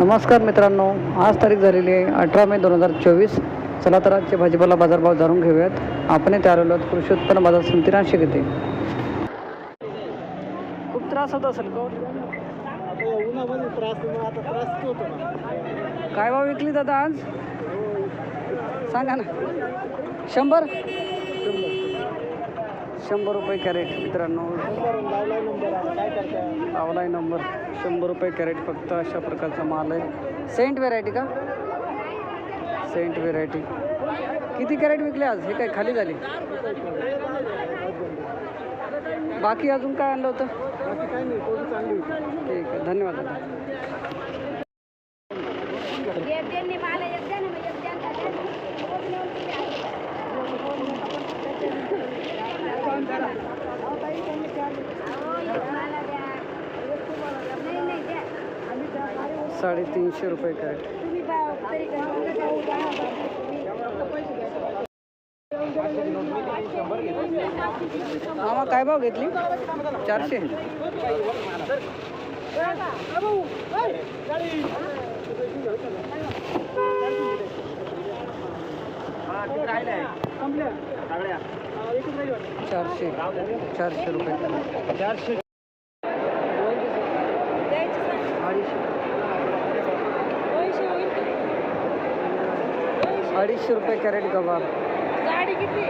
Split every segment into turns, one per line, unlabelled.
नमस्कार मित्रांनो आज तारीख झालेली आहे अठरा मे दोन हजार चोवीस. चला तर आजचे भाजीपाला बाजारभाव जाणून घेऊयात. आपण इथे आलेलो आहोत कृषी उत्पन्न बाजार समिती नाशिक येथे. खूप त्रास होत असेल
ना
काय भाव विकली दादा आज? सांगा ना. शंभर? शंभर रुपये कॅरेट मित्रांनो.
लावलाय नंबर.
शंभर रुपये कॅरेट फक्त अशा प्रकारचा माल आहे. सेंट व्हेरायटी का? सेंट व्हेरायटी किती कॅरेट विकले आज? हे काय खाली झाली? बाकी अजून काय आणलं होती? ठीक आहे धन्यवाद दादा
एक त्यांनी मला एक द्या ना मग एक द्या ना. अहो, एक मला द्या. नाही, नाही, द्या.
साडेतीनशे रुपये कॅरेट. मामा काय भाव घेतली? चारशे. चारशे. चारशे रुपये
चारशे
अडीचशे रुपये कॅरेट गवार
गाडी किती?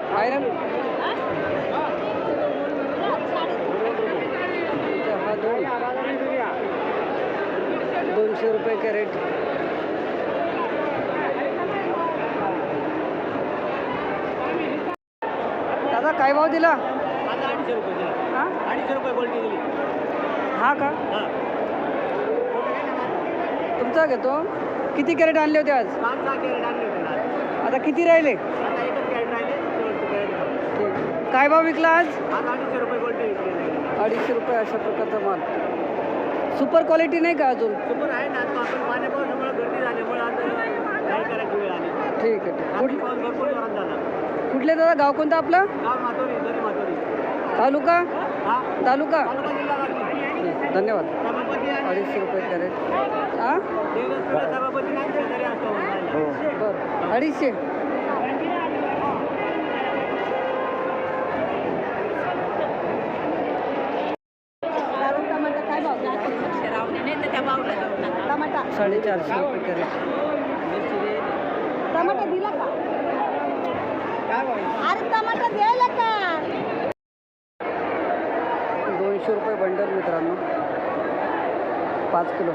आयरन? हा? दोन. दोनशे रुपये कॅरेट. दादा काय भाव दिला?
अडीचशे रुपये दिला.
हा?
अडीचशे रुपये क्वालिटी दिली.
हा का? तुमचा घेतो. किती कॅरेट आणले होते आज?
पाच सहा कॅरेट आणले होते ना. आज.
आता किती राहिले?
आता एकच कॅरेट राहिले कॅरेट.
काय भाव विकला आज?
आज अडीचशे रुपये
अडीचशे रुपये अशा प्रकारचा माल. सुपर क्वालिटी नाही का अजून?
सुपर आहे ना आता आपण पाण्या पावसामुळे गर्दी झाल्यामुळे आता काय करायची वेळ आली.
ठीक आहे. ठीक.
रात्री
कुठ
पाऊस भरपूर जोरात झाला.
कुठले दादा? गाव कोणतं आपलं?
गाव माथोरी दरी माथोरी
तालुका?
हा.
तालुका?
तालुका जिल्हा.
धन्यवाद. अडीचशे रुपये कॅरेट. हां. बरं. अडीचशे.
टमाटा
साडेचारशे रुपये कॅरेट.
टमाटा दिला का? अरे टमाटा द्यायला का?
दोनशे रुपये बंडल मित्रांनो. पाच किलो.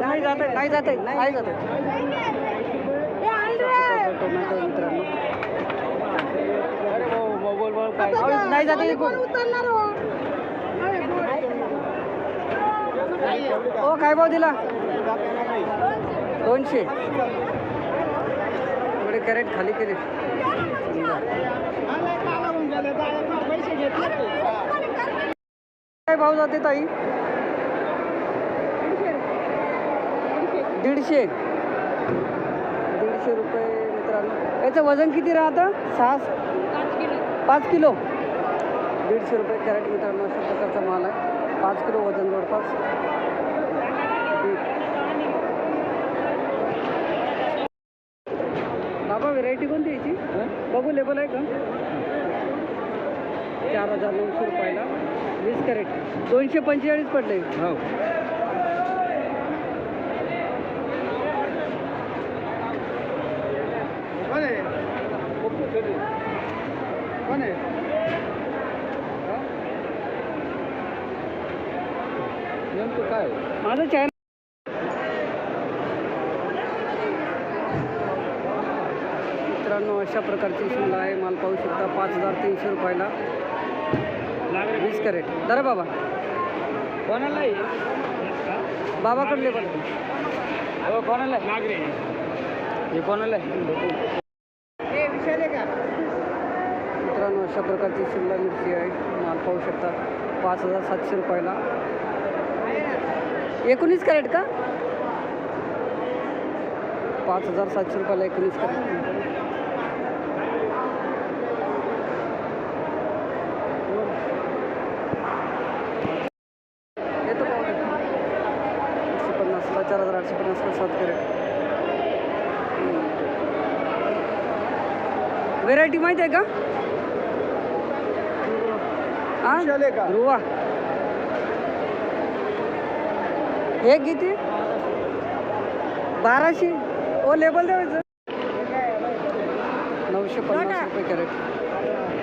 नाही जात आहे नाही जात आहे. नाही जात
हे
टोमॅटो मित्रांनो नाही जात
हो
काय भाव दिला? दोनशे. इकडे कॅरेट खाली केले
पैसे घेतले
काय भाव जाते ताई? दीडशे. दीडशे रुपये मित्रांनो. याचं वजन किती राहतं? सहा पाच किलो. दीडशे रुपये कॅरेट मित्रांनो अशा प्रकारचा माल आहे. पाच किलो वजन जवळपास. बाबा व्हेरायटी कोणती याची? बघू लेबल आहे का? चार हजार नऊशे रुपयाला. वीस कॅरेट. दोनशे पंचेचाळीस पडले.
हो. कोण आहे? कोण आहे? नेमकं काय?
माझं चॅनल मित्रांनो अशा प्रकारची शिमला आहे. माल पाहू शकता पाच हजार तीनशे रुपयाला. वीस कॅरेट दरा बाबा.
कोणाला
बाबाकडले पण.
हो कोणाला नागरे. हे कोणाला हे विशाल आहे का?
मित्रांनो अशा प्रकारची शिमला मिरची आहे. माल पाहू शकता पाच हजार सातशे रुपयाला. एकोणीस कॅरेट का? पाच हजार सातशे रुपयाला एकोणीस कॅरेट. चार हजार आठशे पन्नासला सात कॅरेट व्हेरायटी माहीत आहे का? हा? ध्रुवा. हे किती? बाराशे. ओ लेबल द्यायचं. नऊशे पन्नास रुपये कॅरेट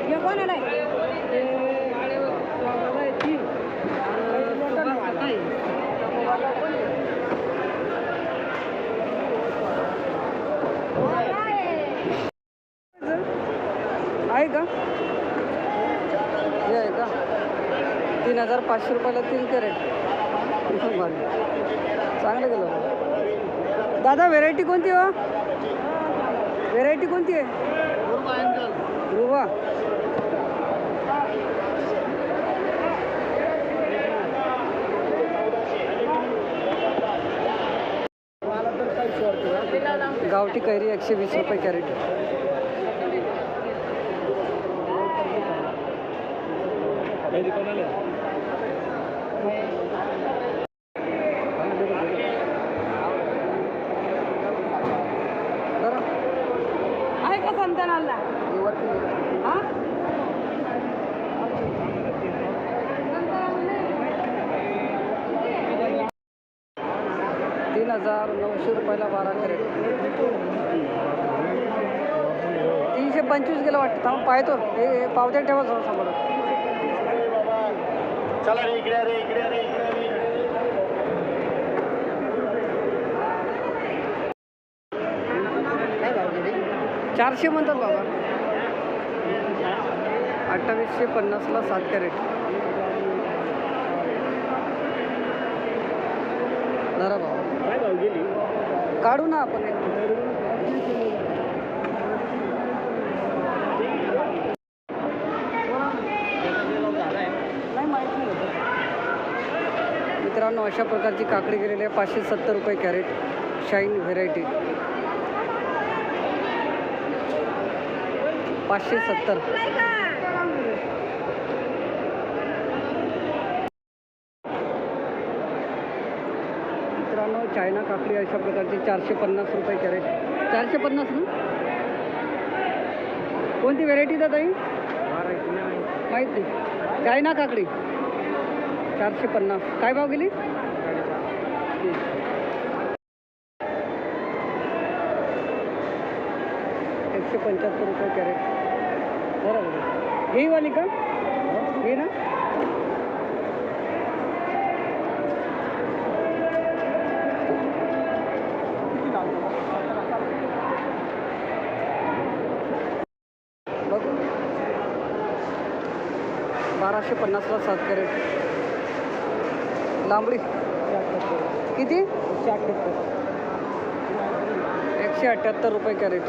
हे कोणाला आहे?
आहे का हे आहे का तीन हजार पाचशे रुपयाला तीन कॅरेट. चांगलं गेलं. दादा व्हेरायटी कोणती हो? व्हेरायटी कोणती आहे? ध्रुवा गावठी कैरी एकशे वीस रुपये कॅरेट. बरं
आहे का संतानाला हा
तीन हजार नऊशे रुपयाला बारा कॅरेट तीनशे पंचवीस गेलं वाटतं. थांब पाहतो. हे पावत्या ठेवा समोर.
चला रे इकडे रे इकडे रे इकडे रे
चारशे म्हणतात बाबा. अठ्ठावीसशे पन्नासला सात कॅरेट. जरा बाबा
गेली.
काढू ना आपण एक. नाही माहीत नाही होतं. मित्रांनो अशा प्रकारची काकडी गेलेली आहे. पाचशे सत्तर रुपये कॅरेट. Shine variety. पाचशे सत्तर. मित्रांनो चायना काकडी अशा प्रकारची चारशे पन्नास रुपये कॅरेट. चारशे पन्नास ना? कोणती व्हेरायटी दादा ताई? माहीत नाही. चायना काकडी. चारशे पन्नास. काय भाव गेली? एकशे पंच्याहत्तर रुपये कॅरेट. बरोबर. ही वाली का? ही ना बघू एकशे पन्नासला सात कॅरेट. लांबडी. किती? एकशे अठ्ठ्याहत्तर रुपये कॅरेट.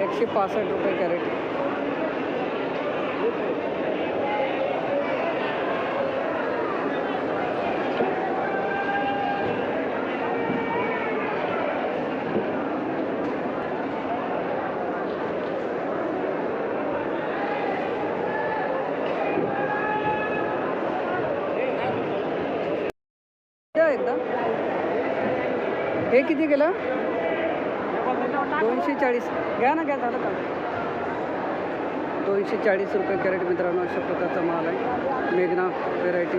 एकशे पासष्ट रुपये कॅरेट. हे किती गेलं दोनशे चाळीस. घ्या ना घ्या झालं का? दोनशे चाळीस रुपये कॅरेट मित्रांनो अशा प्रकारचा माल आहे. मेघना व्हेरायटी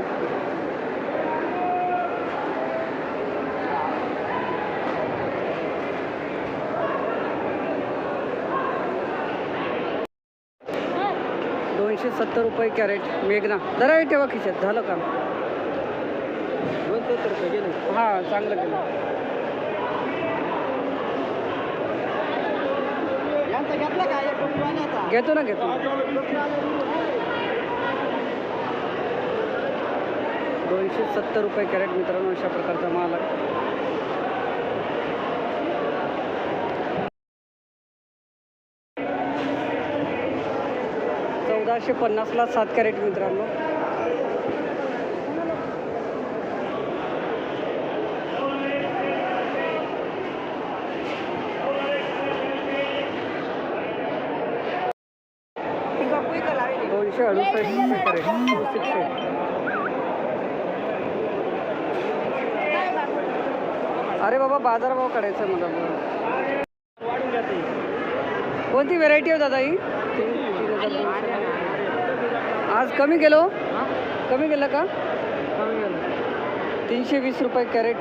दोनशे सत्तर रुपये कॅरेट मेघना. जरा हे ठेवा खिशात. झालं का?
दोन सत्तर रुपये गेले.
हां चांगलं केलं
यांचा घेतला का एक टोपीवाल्याचा?
घेतो ना घेतो दोनशे सत्तर रुपये कॅरेट मित्रांनो अशा प्रकारचा माल आहे. चौदाशे पन्नासला सात कॅरेट मित्रांनो. दोनशे अडुसष्ट कॅरेट सिक्स अरे बाबा बाजारभाव काढायचा आहे मला. कोणती व्हेरायटी आहे हो दादा ही? आज कमी गेलो कमी गेलं का? तीनशे वीस रुपये कॅरेट.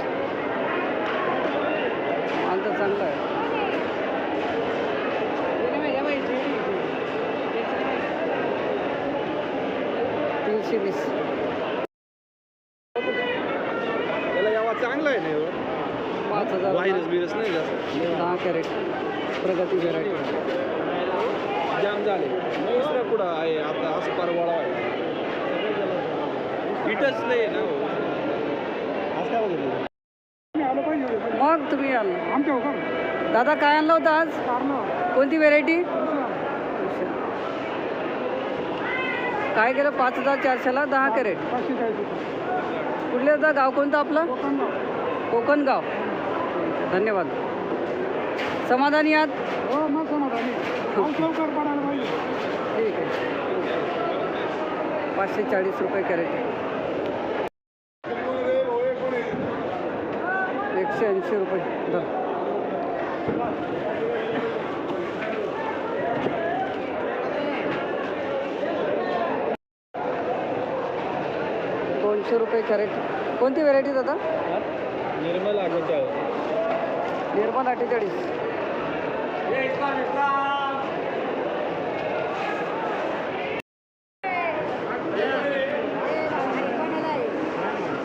आता चांगलं चांगला आहे. तीनशे वीस.
त्याला यावा चांगला आहे ना
पाच हजार.
व्हायरस बिरस नाही जास्त
दहा कॅरेट. प्रगती व्हेरायटी
जाम झाले. दुसरा कुठं आहे? आता असं परवाळा आहे. हिटच नाही ना हो. आज काय बघितलं
मग तुम्ही आला दादा काय आणलं होतं आज? कोणती व्हेरायटी काय केलं? पाच हजार चारशेला दहा कॅरेट. कुठले होता? गाव कोणतं आपलं? कोकण गाव धन्यवाद. समाधानी आहात? ठीक आहे. पाचशे चाळीस रुपये कॅरेट. एकशे ऐंशी रुपये. दोनशे रुपये कॅरेट. कोणती व्हेरायटी दादा?
निर्मल आठवते
निर्मल अठ्ठेचाळीस.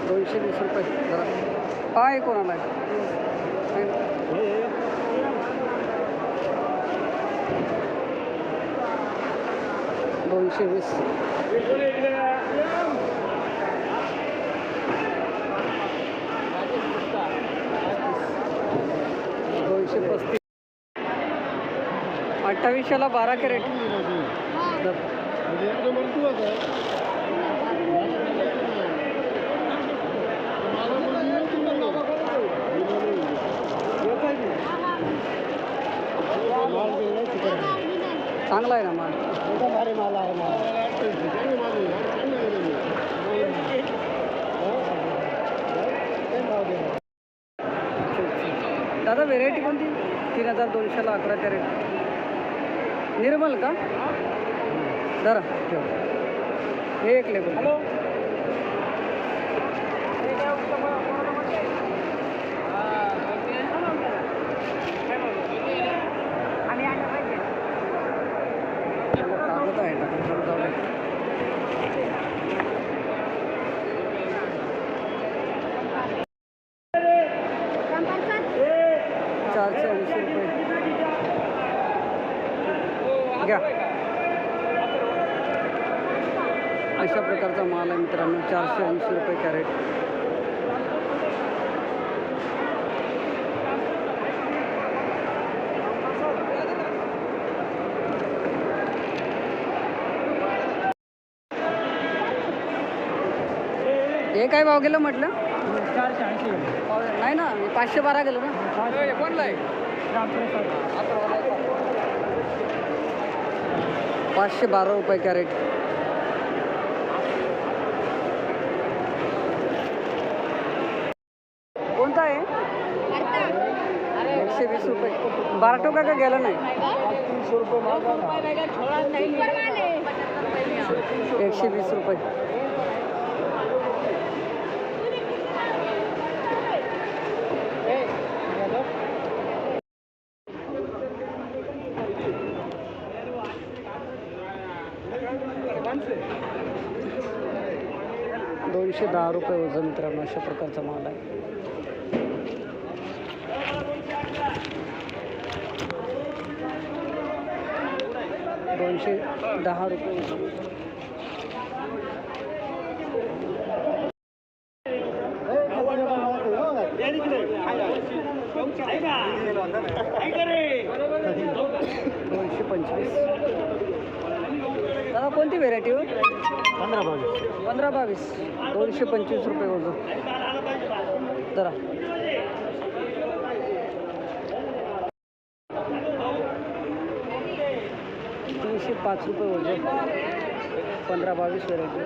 दोनशे वीस रुपये. जरा पाय कोणाला? दोनशे वीस दोनशे पस्तीस. अठ्ठावीसशेला बारा कॅरेट. चांगला आहे ना माल. दादा व्हेरायटी कोणती? तीन हजार दोनशेला अकरा रेट निर्मल का? धरा ठेव. हे एक लेबल कागद आहे टाकून जाऊ दे. चारशे ऐंशी रुपये घ्या अशा प्रकारचा माल आहे मित्रांनो चारशे ऐंशी रुपये कॅरेट. हे काय भाव गेलं म्हटलं? नाही ना पाचशे बारा गेलो ना? कोणला आहे पाचशे बारा रुपये कॅरेट कोणता आहे एकशे वीस बारा टोका का गेला नाही. एकशे वीस रुपये. दोनशे दहा रुपये वजन मित्रांनो अशा प्रकारचा माल आहे. दोनशे दहा रुपये दोनशे पंचवीस. दादा कोणती व्हेरायटी हो?
पंधरा बावीस.
पंधरा बावीस. दोनशे पंचवीस रुपये वजन जरा तीनशे पाच रुपये वजन पंधरा बावीस व्हरायटी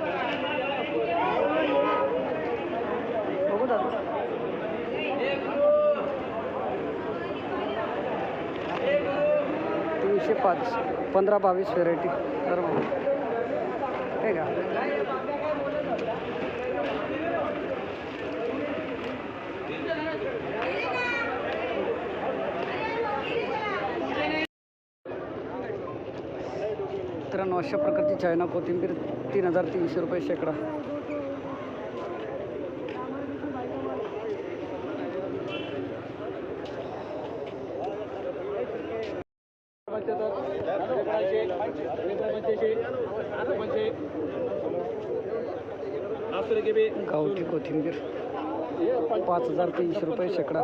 बघू दादा. तीनशे पाच पंधरा बावीस व्हेरायटी तर मग का? मित्रांनो अशा प्रकारची चायना कोथिंबीर तीन हजार तीनशे रुपये शेकडा. गावठी कोथिंबीर पाच हजार तीनशे रुपये शेकडा.